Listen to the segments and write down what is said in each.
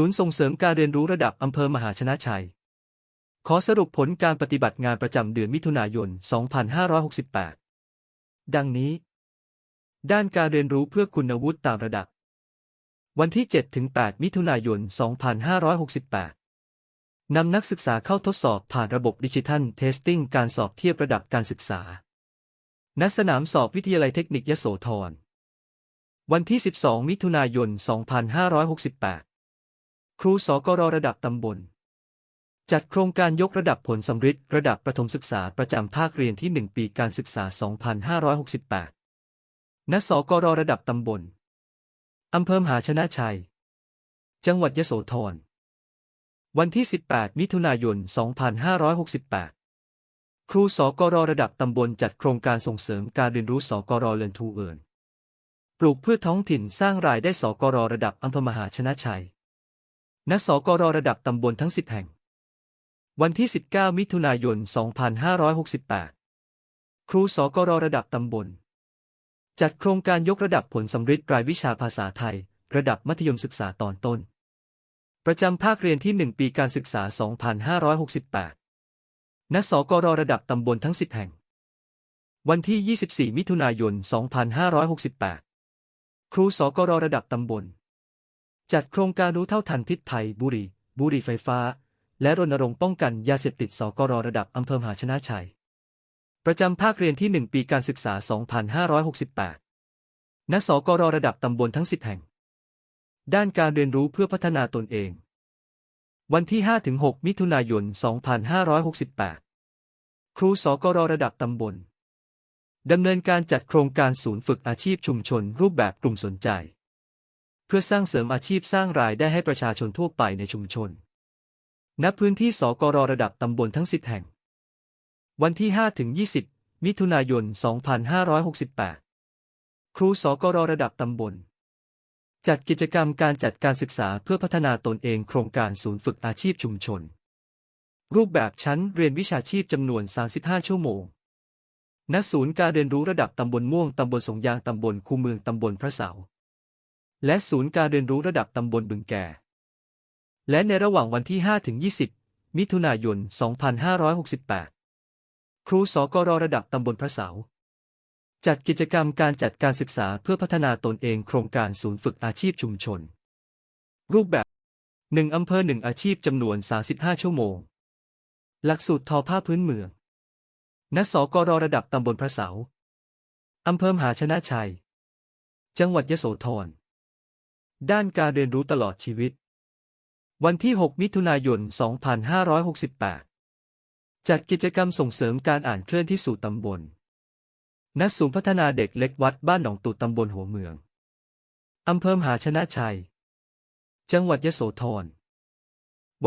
ศูนย์ส่งเสริมการเรียนรู้ระดับอำเภอมหาชนะชัย ขอสรุปผลการปฏิบัติงานประจำเดือนมิถุนายน 2568 ดังนี้ ด้านการเรียนรู้เพื่อคุณวุฒิตามระดับ วันที่ 7-8 มิถุนายน 2568 นำนักศึกษาเข้าทดสอบผ่านระบบดิจิทัลเทสติ้งการสอบเทียบระดับการศึกษา ณ สนามสอบวิทยาลัยเทคนิคยโสธร วันที่ 12 มิถุนายน 2568 ครูสกรระดับตำบล จัดโครงการยกระดับผลสำฤทธิ์ระดับประถมศึกษาประจำภาคเรียนที่ 1 ปีการศึกษา 2568 ณ สกรระดับตำบล อำเภอมหาชนะชัย จังหวัดยโสธร วันที่ 18 มิถุนายน 2568 ครูสกรระดับตำบลจัดโครงการส่งเสริมการเรียนรู้สกรเรียนทูเอินปลูกพืชท้องถิ่นสร้างรายได้สกรระดับอำเภอมหาชนะชัย ณสกรระดับตำบลทั้ง 10 แห่ง วันที่ 19 มิถุนายน 2568 ครูสกรระดับตำบล จัดโครงการยกระดับผลสำฤทธิ์รายวิชาภาษาไทย ระดับมัธยมศึกษาตอนต้น ประจำภาคเรียนที่ 1 ปีการศึกษา 2568 ณสกรระดับตำบลทั้ง 10 แห่ง วันที่ 24 มิถุนายน 2568 ครูสกรระดับตำบล จัดโครงการรู้เท่าทันพิษภัยบุหรี่บุหรี่ไฟฟ้า และรณรงค์ป้องกันยาเสพติดสกรระดับอำเภอมหาชนะชัย ประจำภาคเรียนที่ 1 ปีการศึกษา 2568 ณ สกรระดับตำบลทั้ง 10 แห่ง ด้านการเรียนรู้เพื่อพัฒนาตนเอง วันที่ 5-6 มิถุนายน 2568 ครูสกรระดับตำบลดำเนินการจัดโครงการศูนย์ฝึกอาชีพชุมชนรูปแบบกลุ่มสนใจ เพื่อสร้างเสริมอาชีพสร้างรายได้ให้ประชาชนทั่วไปในชุมชน ณ พื้นที่สกรระดับตำบลทั้ง 10 แห่ง วันที่5-20 มิถุนายน 2568 ครูสกรระดับตำบล จัดกิจกรรมการจัดการศึกษาเพื่อพัฒนาตนเองโครงการศูนย์ฝึกอาชีพชุมชน รูปแบบชั้นเรียนวิชาชีพจำนวน 35 ชั่วโมงณศูนย์การเรียนรู้ระดับตำบลม่วง ตำบลสงยาง ตำบลคูเมือง ตำบลพระเสา และศูนย์การเรียนรู้ระดับตำบลบึงแก่ และในระหว่างวันที่ 5 ถึง 20 มิถุนายน 2568 ครูสกรระดับตำบลพระเสา จัดกิจกรรมการจัดการศึกษาเพื่อพัฒนาตนเองโครงการศูนย์ฝึกอาชีพชุมชน รูปแบบ 1 อำเภอ 1 อาชีพจำนวน 35 ชั่วโมง หลักสูตรทอผ้าพื้นเมืองณสกรระดับตำบลพระเสา อำเภอมหาชนะชัย จังหวัดยโสธร ด้านการเรียนรู้ตลอดชีวิต วันที่ 6 มิถุนายน 2568 จัดกิจกรรมส่งเสริมการอ่านเคลื่อนที่สู่ตำบล ณ ศูนย์พัฒนาเด็กเล็กวัดบ้านหนองตูดตำบลหัวเมือง อำเภอมหาชนะชัย จังหวัดยโสธร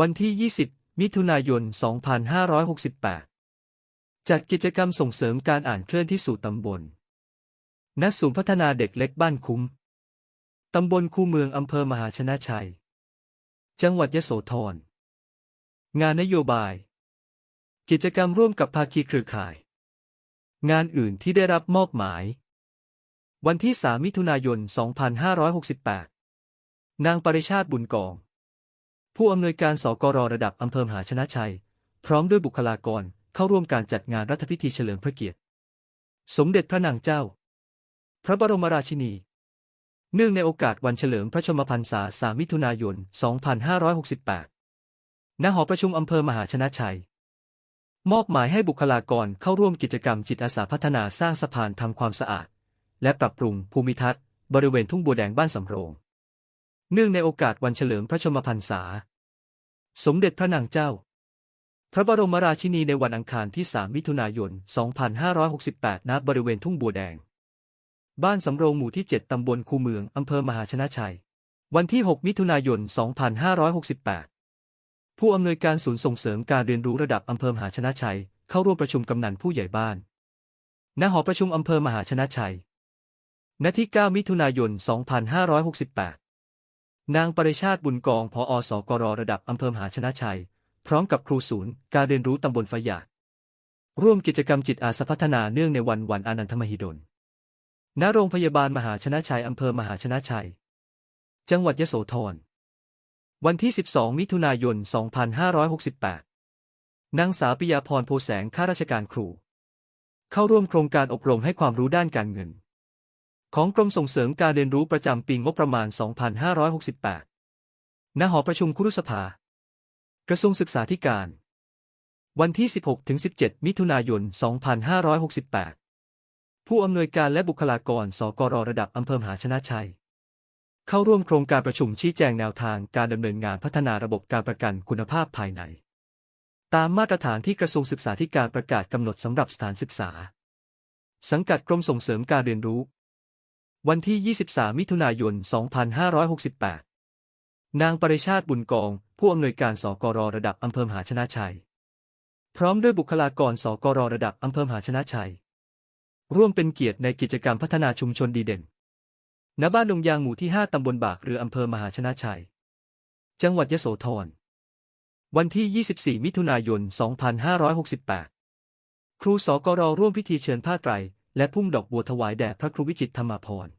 วันที่ 20 มิถุนายน 2568 จัดกิจกรรมส่งเสริมการอ่านเคลื่อนที่สู่ตำบล ณ ศูนย์พัฒนาเด็กเล็กบ้านคุ้ม ตำบลคูเมืองอำเภอมหาชนะชัย จังหวัดยโสธร งานนโยบาย กิจกรรมร่วมกับภาคีเครือข่าย งานอื่นที่ได้รับมอบหมาย วันที่ 3 มิถุนายน 2568 นางปริชาติบุญกอง ผู้อำนวยการสกรระดับอำเภอมหาชนะชัย พร้อมด้วยบุคลากรเข้าร่วมการจัดงานรัฐพิธีเฉลิมพระเกียรติ สมเด็จพระนางเจ้า พระบรมราชินี เนื่องในโอกาสวันเฉลิมพระชนมพรรษา 3 มิถุนายน 2568 ณ หอประชุมอำเภอมหาชนะชัย มอบหมายให้บุคลากรเข้าร่วมกิจกรรมจิตอาสาพัฒนาสร้างสะพานทำความสะอาด และปรับปรุงภูมิทัศน์ บริเวณทุ่งบัวแดงบ้านสำโรง เนื่องในโอกาสวันเฉลิมพระชนมพรรษา สมเด็จพระนางเจ้า พระบรมราชินีในวันอังคารที่ 3 มิถุนายน 2568 ณ บริเวณทุ่งบัวแดง บ้านสำโรงหมู่ที่ 7 ตำบลคูเมือง อำเภอมหาชนะชัย วันที่ 6 มิถุนายน 2568 ผู้อำนวยการศูนย์ส่งเสริมการเรียนรู้ระดับอำเภอมหาชนะชัย เข้าร่วมประชุมกำนันผู้ใหญ่บ้าน ณ หอประชุมอำเภอมหาชนะชัย ณ ที่ 9 มิถุนายน 2568 นางปริชาติบุญกองพออสกรระดับอำเภอมหาชนะชัย พร้อมกับครูศูนย์การเรียนรู้ตำบลฝายาดร่วมกิจกรรมจิตอาสาพัฒนาเนื่องในวันวันอนันทมหิดล ณโรงพยาบาลมหาชนะชัยอำเภอมหาชนะชัย จังหวัดยโสธร วันที่ 12 มิถุนายน 2568 นางสาวปิยาพรโพแสงข้าราชการครู เข้าร่วมโครงการอบรมให้ความรู้ด้านการเงิน ของกรมส่งเสริมการเรียนรู้ประจำปีงบประมาณ 2568 ณ หอประชุมคุรุสภา กระทรวงศึกษาธิการ วันที่ 16-17 มิถุนายน 2568 ผู้อำนวยการและบุคลากร สกรระดับอำเภอมหาชนะชัย เข้าร่วมโครงการประชุมชี้แจงแนวทางการดำเนินงานพัฒนาระบบการประกันคุณภาพภายใน ตามมาตรฐานที่กระทรวงศึกษาธิการประกาศกำหนดสำหรับสถานศึกษา สังกัดกรมส่งเสริมการเรียนรู้ วันที่ 23 มิถุนายน 2568 นางปริชาติบุญกอง ผู้อำนวยการสกรระดับอำเภอมหาชนะชัย พร้อมด้วยบุคลากรสกรระดับอำเภอมหาชนะชัย ร่วมเป็นเกียรติในกิจกรรมพัฒนาชุมชนดีเด่น ณ บ้านดงยางหมู่ที่ 5 ตำบลบากเรืออำเภอมหาชนะชัย จังหวัดยโสธร วันที่ 24 มิถุนายน 2568 ครูสกรร่วมพิธีเชิญผ้าไตร และพุ่มดอกบัวถวายแด่พระครูวิจิตธรรมาภรณ์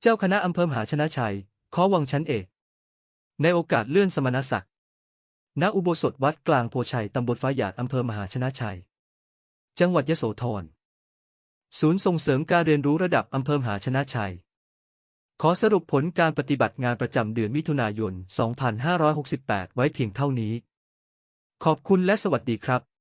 เจ้าคณะอำเภอมหาชนะชัย ขอวังชั้นเอก ในโอกาสเลื่อนสมณศักดิ์ ณ อุโบสถวัดกลางโพชัย ตำบลฟ้าหยาดอำเภอมหาชนะชัย จังหวัดยโสธร ศูนย์ส่งเสริมการเรียนรู้ระดับอำเภอมหาชนะชัย ขอสรุปผลการปฏิบัติงานประจำเดือนมิถุนายน 2568 ไว้เพียงเท่านี้ ขอบคุณและสวัสดีครับ